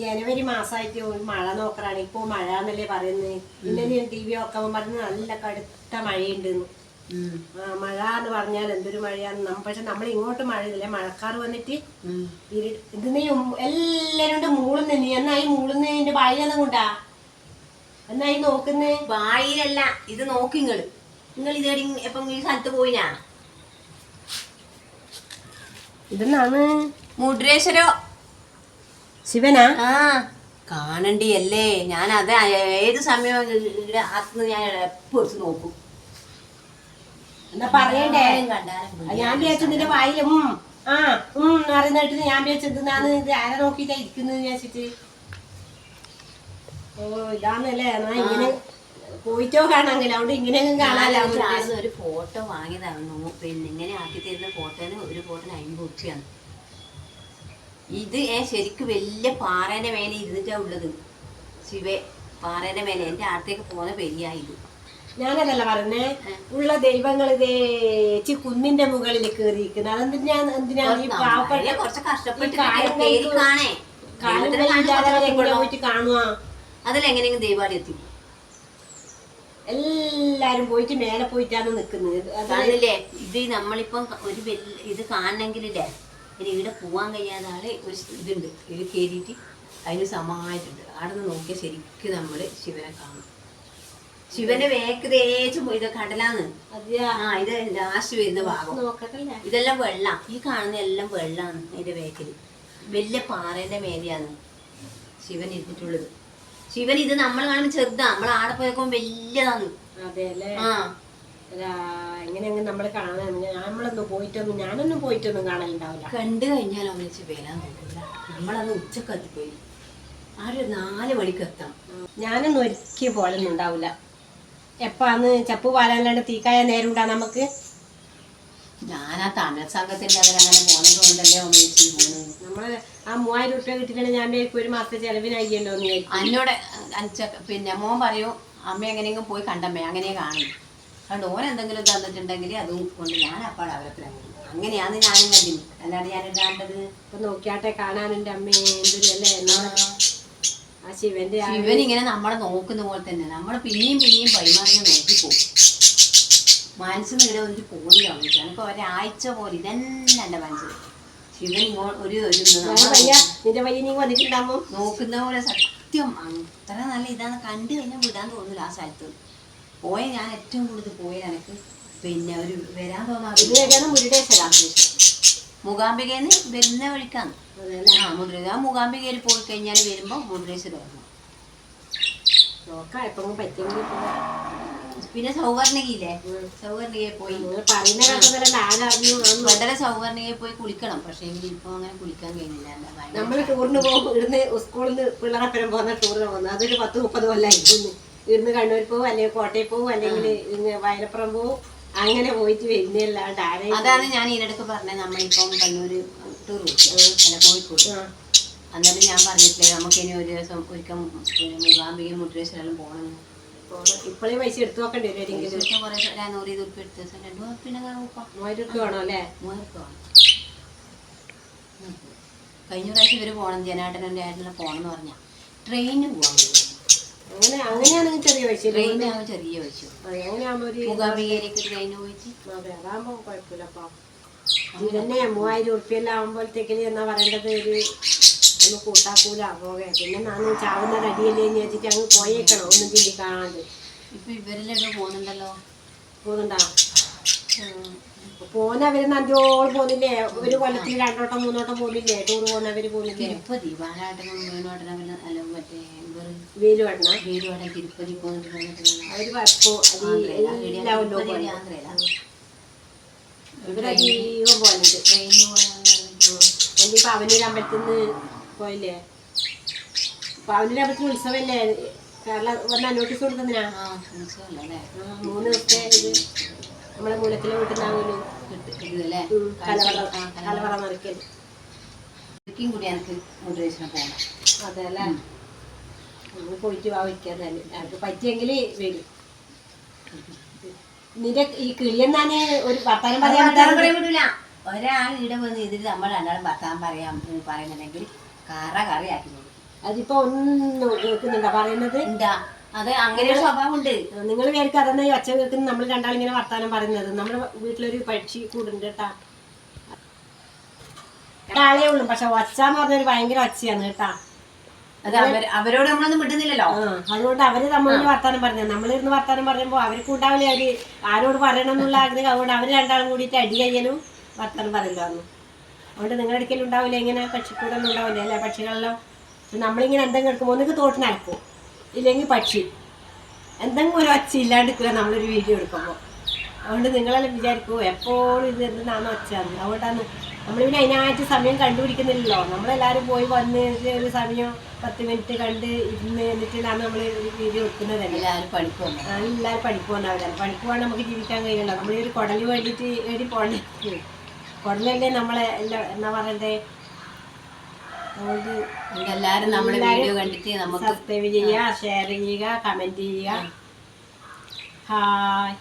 ജനുവരി മാസമായിട്ട് ഒരു മഴ നോക്കറാണ് ഇപ്പൊ മഴ എന്നല്ലേ പറയുന്നത് ഇന്നലെ ടി വി നോക്കാൻ പറഞ്ഞ് നല്ല കടുത്ത മഴയുണ്ട് മഴ എന്ന് പറഞ്ഞാൽ എന്തൊരു മഴയാണ്? പക്ഷെ നമ്മൾ ഇങ്ങോട്ട് മഴയില്ല മഴക്കാർ വന്നിട്ട് ഇത് നീ എല്ലാരും മൂളുന്ന നീ എന്നായി മൂളുന്നതിന്റെ വായിലൊന്നും കൊണ്ടാ? എന്നായി നോക്കുന്നേ? വായിലല്ല. ഇത് നോക്കി നിങ്ങൾ നിങ്ങൾ ഇത് എപ്പം ഈ സ്ഥലത്ത് പോയിനാ? ഇതെന്നാണ്? മുദ്രേശ്വരോ ശിവനാ? ആ കാണണ്ടി അല്ലേ ഞാൻ അത് ഏത് സമയം ഇവിടെ ഞാൻ എപ്പോഴും നോക്കും. എന്നാ പറയണ്ടേ? ഞാൻ വിചാരിച്ചു നിന്റെ വായിലും ആ ഉം എന്ന് ഞാൻ വിചാരിച്ചത് ഞാൻ ഇത് ആരെ നോക്കിട്ടാ ഇരിക്കുന്നത് വിചാരിച്ചിട്ട്. ഓ ഇതാന്നല്ലേ. എന്നാ ഇങ്ങനെ പോയിട്ടോ കാണാമെങ്കിൽ അവിടെ ഇങ്ങനെയൊന്നും കാണാലോ. ഒരു ഫോട്ടോ വാങ്ങിയതാണ് പിന്നെ ഇങ്ങനെ ആക്കി തരുന്ന ഫോട്ടോന് ഒരു ഫോട്ടോ അമ്പത് ഉച്ചയാണ് ഇത് ഏ ശരിക്കും വലിയ പാറേന്റെ മേലെ ഇരുന്നിട്ടാ ഉള്ളത്. ശിവേ പാറേന്റെ മേലെ. എന്റെ അടുത്തേക്ക് പോകുന്ന പെരിയായി ഇത്. ഞാനതല്ല പറഞ്ഞേ ഉള്ള ദൈവങ്ങൾ ഇതേച്ച് കുന്നിന്റെ മുകളിൽ കയറിയിരിക്കുന്നത് അതെന്തിനാ എന്തിനാ ഈ പാവപ്പെട്ട കുറച്ച് കഷ്ടപ്പെട്ട്. പോയിട്ട് കാണുക അതിലെങ്ങനെയെങ്കിലും ദൈവാടി എത്തി. എല്ലാരും പോയിട്ട് മേലെ പോയിട്ടാണ് നിക്കുന്നത്. അതാണല്ലേ ഇത് നമ്മളിപ്പം ഒരു ഇത് കാണണമെങ്കിലില്ലേ? ഇനി ഇവിടെ പോകാൻ കഴിയാത്ത ആളെ ഒരു ഇതുണ്ട്. ഇത് കയറിയിട്ട് അതിന് സമായിട്ടുണ്ട്. അവിടെ നിന്ന് നോക്കിയാൽ ശരിക്കും നമ്മൾ ശിവനെ കാണും ശിവന്റെ വേക്ക് തേച്ചും ഇത് കടലാന്ന്. ആ ഇത് ലാസ്റ്റ് വരുന്ന ഭാഗം. ഇതെല്ലാം വെള്ളം. ഈ കാണുന്ന എല്ലാം വെള്ളമാണ് അതിന്റെ വേക്കൽ വലിയ പാറേന്റെ മേലെയാണ് ശിവൻ ഇരുന്നിട്ടുള്ളത്. ശിവൻ ഇത് നമ്മൾ കാണുമ്പോൾ ചെറുതാ. നമ്മൾ ആടെ പോയപ്പോ വലിയതാണ്. ആ. എങ്ങനെയെങ്കിലും നമ്മൾ കാണാൻ നമ്മളൊന്നും പോയിട്ടൊന്നും ഞാനൊന്നും പോയിട്ടൊന്നും കാണലുണ്ടാവില്ല. കണ്ടു കഴിഞ്ഞാൽ ഒന്നിച്ച് വരാൻ നോക്കില്ല നമ്മളന്ന് ഉച്ചക്കത്തി പോയി. ആ ഒരു നാല് മണിക്ക് എത്താം. ഞാനൊന്നും ഒരിക്കലും പോലൊന്നും ഉണ്ടാവില്ല. എപ്പാന്ന് ചപ്പ് പാലാണ്ട് തീക്കായ നേരം ഉണ്ടാ നമുക്ക്? ഞാൻ ആ തമിഴ് സംഘത്തിൽ അവരങ്ങനെ പോകുന്നത് കൊണ്ടല്ലേ പോകുന്നത് നമ്മൾ ആ മൂവായിരം രൂപ കിട്ടിയിട്ടാണ് ഞാൻ ഒരു മാസത്തെ ചെലവിനായില്ലോ അന്നോട് അഞ്ച പിന്നെ മോൻ പറയൂ അമ്മ എങ്ങനെയെങ്കിലും പോയി കണ്ടമ്മേ അങ്ങനെ കാണും. അതുകൊണ്ട് ഓൻ എന്തെങ്കിലും തന്നിട്ടുണ്ടെങ്കിൽ അതും കൊണ്ട് ഞാൻ അപ്പാടെ അവരത്തിൽ അങ്ങനെയാണ് ഞാനും കണ്ടിന്. അല്ലാണ്ട് ഞാൻ ഇടാണ്ടത്? ഇപ്പൊ നോക്കിയാട്ടെ കാണാനുണ്ട് അമ്മേ എന്തൊരു അല്ലേ? ആ. ശിവന്റെ ആ ശിവൻ ഇങ്ങനെ നമ്മളെ നോക്കുന്ന പോലെ തന്നെ. നമ്മൾ പിന്നെയും പിന്നെയും പൈമാറിനെ പോകും. മനസ്സിന് ഇങ്ങനെ ഇവിടെ വന്നിട്ട് പോകുന്നില്ല എനിക്ക് ഒരാഴ്ച പോലെ ഇതന്നെ എന്റെ മനസ്സിൽ ശിവൻ ഒരു ഒരു പയ്യ നിന്റെ നോക്കുന്ന പോലെ സത്യം. അത്ര നല്ല ഇതാണ്. കണ്ടു കഴിഞ്ഞാൽ വിടാൻ തോന്നില്ല ആ സ്ഥലത്ത്. പോയ ഞാൻ ഏറ്റവും കൂടുതൽ പോയ എനിക്ക് പിന്നെ ഒരു വരാൻ വരെയാണ് മുരുടേശ്വര മൂകാംബികന്ന് വരുന്ന വഴിക്കാണ് ആ മുദ്ര ആ മൂകാംബികയിൽ പോയി കഴിഞ്ഞാൽ വരുമ്പോൾ മുദ്രേശ്വരം വരണം നോക്കാം എപ്പോഴും പറ്റുമെങ്കിൽ. പിന്നെ സൗവർണികയില്ലേ? സൗവർണികയെ പോയി. വളരെ സൗവർണികയെ പോയി കുളിക്കണം. പക്ഷേ ഇപ്പൊ അങ്ങനെ കുളിക്കാൻ കഴിഞ്ഞില്ല നമ്മൾ ടൂറിന് പോകും ഇവിടുന്ന് സ്കൂളിൽ നിന്ന് പിള്ളേരെ പോകുന്ന ടൂറിന് പോകുന്നത്. അതൊരു പത്ത് മുപ്പത് കൊല്ലായിരുന്നു ഇവിടുന്ന് കണ്ണൂർ പോവും അല്ലെങ്കിൽ കോട്ടയം പോവും അല്ലെങ്കിൽ വയലപ്പുറം പോവും. അങ്ങനെ പോയിട്ട് വരുന്നല്ലാണ്ട് ആരെയും അതാണ് ഞാൻ ഇതിനിടയ്ക്ക് പറഞ്ഞത്. നമ്മളിപ്പം കണ്ണൂര് ടൂർ അല്ല കോഴിക്കോട്. അന്നേരം ഞാൻ പറഞ്ഞിട്ടില്ലേ നമുക്ക് ഇനി ഒരു ദിവസം ഒരിക്കൽ മൂകാംബികയും മുദ്രേശ്വരം പോകണം. ഇപ്പോഴേ പൈസ എടുത്തു നോക്കേണ്ടി വരും ദിവസം കുറേ നൂറ് ഇത് ഉറുപ്പ് എടുത്ത ദിവസം രണ്ടു പിന്നെ നോക്കാം മൂവായിരം രൂപ വേണം അല്ലേ? മൂവായിരം രൂപ വേണം. ഉം. കഴിഞ്ഞ പ്രാവശ്യം ഇവർ പോകണം ജനാട്ടന്റെ പോകണം എന്ന് പറഞ്ഞാൽ ട്രെയിനിന് പോകാൻ അങ്ങനെ അങ്ങനെയാണെങ്കിൽ ചെറിയ പൈസ. ട്രെയിനാകുമ്പോൾ ചെറിയ പൈസ അതെ, അങ്ങനെയാകുമ്പോ ഒരു മൂകാംബികയിലേക്ക് ട്രെയിന് പോയിട്ട്? അതെ അതാകുമ്പോ കുഴപ്പമില്ല അപ്പൊ ഇത് തന്നെ മൂവായിരം ഉറുപ്പ്യെല്ലാം ആകുമ്പോഴത്തേക്കിന് എന്നാ പറയേണ്ടത്? ഒരു ഒന്ന് കൂട്ടാക്കൂല പോകെ പിന്നെ ഞാൻ ചാവുന്ന റെഡിയല്ലേ എന്ന് വെച്ചിട്ട് അങ്ങ് പോയേക്കണം ഒന്നും ചിന്തിക്കാണ്ട്. ഇപ്പൊ ഇവരെല്ലാം ഇവിടെ പോകുന്നുണ്ടല്ലോ? പോകുന്നുണ്ടാ? പോന്നവര് നഞ്ചോട് പോന്നില്ലേ? ഒരു കൊല്ലത്തിൽ രണ്ടോട്ടം മൂന്നോട്ടം പോന്നില്ലേ ടൂർ പോകുന്നവര് പോന്നില്ലേ തിരുപ്പതി ബാലാട്ടനും മീനുവാട്ടനും അല്ല മറ്റേ ഇവർ വെയിൽ വെണ്ണ വീടുവാടൻ തിരുപ്പതി അവർ പോ എല്ലാവരും പോകും ഇവരധികം പോകുന്നുണ്ട് ട്രെയിനിന് പോകാൻ ഒന്നിപ്പോ അവനൊരു അമ്പലത്തിൽ നിന്ന് പോയില്ലേ പവനൊരു അമ്പലത്തിൽ ഉത്സവല്ലേ? കേരള വന്ന നോട്ടീസ് കൊടുക്കുന്നതിനാ? മൂന്ന് ദിവസത്തെ ഇത്. നമ്മളെ മൂലത്തിലെ വീട്ടിൽ നിന്നാകുമല്ലോ ഇതല്ലേ കലവറ കലവറ. നിറയ്ക്കൽ. ശരിക്കും കൂടി എനിക്ക് മുദ്രേശ്വരം പോകണം അതെ അല്ലേ? നമ്മൾ പോയിട്ട് വാ എനിക്ക് പറ്റിയെങ്കിൽ വരും. നിന്റെ ഈ കിളിയെന്നാണ് ഒരു വർത്താനം പറയാൻ വർത്താനം പറയാൻ പറ്റില്ല ഒരാൾ ഇവിടെ വന്ന് ഇതിൽ നമ്മൾ രണ്ടാളും ഭർത്താൻ പറയാം പറയുന്നുണ്ടെങ്കിൽ കറ കറിയാക്കി കൊടുക്കും. അതിപ്പോ ഒന്നും കേൾക്കുന്നുണ്ടോ പറയുന്നത്? എന്താ അത് അങ്ങനെ ഒരു സ്വഭാവം ഉണ്ട് നിങ്ങൾ വിചാരിക്കും അതെന്നാ ഈ ഒച്ച കേൾക്കുന്ന നമ്മൾ രണ്ടാളിങ്ങനെ വർത്താനം പറയുന്നത്. നമ്മുടെ വീട്ടിലൊരു പക്ഷി കൂടുണ്ട് കേട്ടാ. ഒരാളേ ഉള്ളൂ. പക്ഷെ ഒച്ച എന്ന് പറഞ്ഞൊരു ഭയങ്കര ഒച്ചയാണ് കേട്ടാ. അത് അവർ അവരോട് നമ്മളൊന്നും വിടുന്നില്ലല്ലോ അതുകൊണ്ട് അവർ നമ്മളിന്ന് വർത്താനം പറഞ്ഞു നമ്മളിരുന്ന് വർത്താനം പറയുമ്പോ അവർക്ക് ഉണ്ടാവില്ല അവർ ആരോട് പറയണം എന്നുള്ള ആഗ്രഹം. അതുകൊണ്ട് അവർ രണ്ടാളും കൂടിയിട്ട് അടി കഴിയലും വർത്താനം പറയില്ലാന്ന് അതുകൊണ്ട് നിങ്ങളുടെ അടുക്കലും ഉണ്ടാവില്ല. ഇങ്ങനെ പക്ഷിക്കൂടൊന്നും ഉണ്ടാവില്ല. അല്ലേ? പക്ഷികളെല്ലാം നമ്മളിങ്ങനെ എന്തെങ്കിലും എടുക്കുമ്പോൾ ഒന്നിക്ക് തോട്ടിനടക്കും. ഇല്ലെങ്കിൽ പക്ഷി. എന്തെങ്കിലും ഒരു ഒച്ച ഇല്ലാണ്ടിരിക്കില്ല നമ്മളൊരു വീഡിയോ എടുക്കുമ്പോൾ. അതുകൊണ്ട് നിങ്ങളെല്ലാം വിചാരിക്കുമോ എപ്പോഴും ഇത് എന്താണ് ഒച്ചയാണ് അതുകൊണ്ടാണ് നമ്മൾ പിന്നെ അതിനായിട്ട് സമയം കണ്ടുപിടിക്കുന്നില്ലല്ലോ. നമ്മളെല്ലാവരും പോയി വന്ന് ഒരു സമയം പത്ത് മിനിറ്റ് കണ്ട് ഇരുന്ന് എന്നിട്ടാണ് നമ്മൾ വീഡിയോ എടുക്കുന്നത്. തന്നെ എല്ലാവരും പഠിക്കുമല്ലോ എല്ലാവരും പഠിപ്പ് പഠിക്കുവാണ് നമുക്ക് ജീവിക്കാൻ കഴിയില്ല നമ്മൾ ഒരു കുടൽ വേണ്ടിയിട്ട് വേണ്ടി പോകണ്ടേ. കുടലല്ലേ നമ്മളെ എല്ലാ എന്നാ പറയണ്ടേ? എല്ലാവരും നമ്മുടെ വീഡിയോ കണ്ടിട്ട് നമുക്ക് സബ്സ്ക്രൈബ് ചെയ്യുക ഷെയർ ചെയ്യുക കമന്റ് ചെയ്യുക. ഹായ്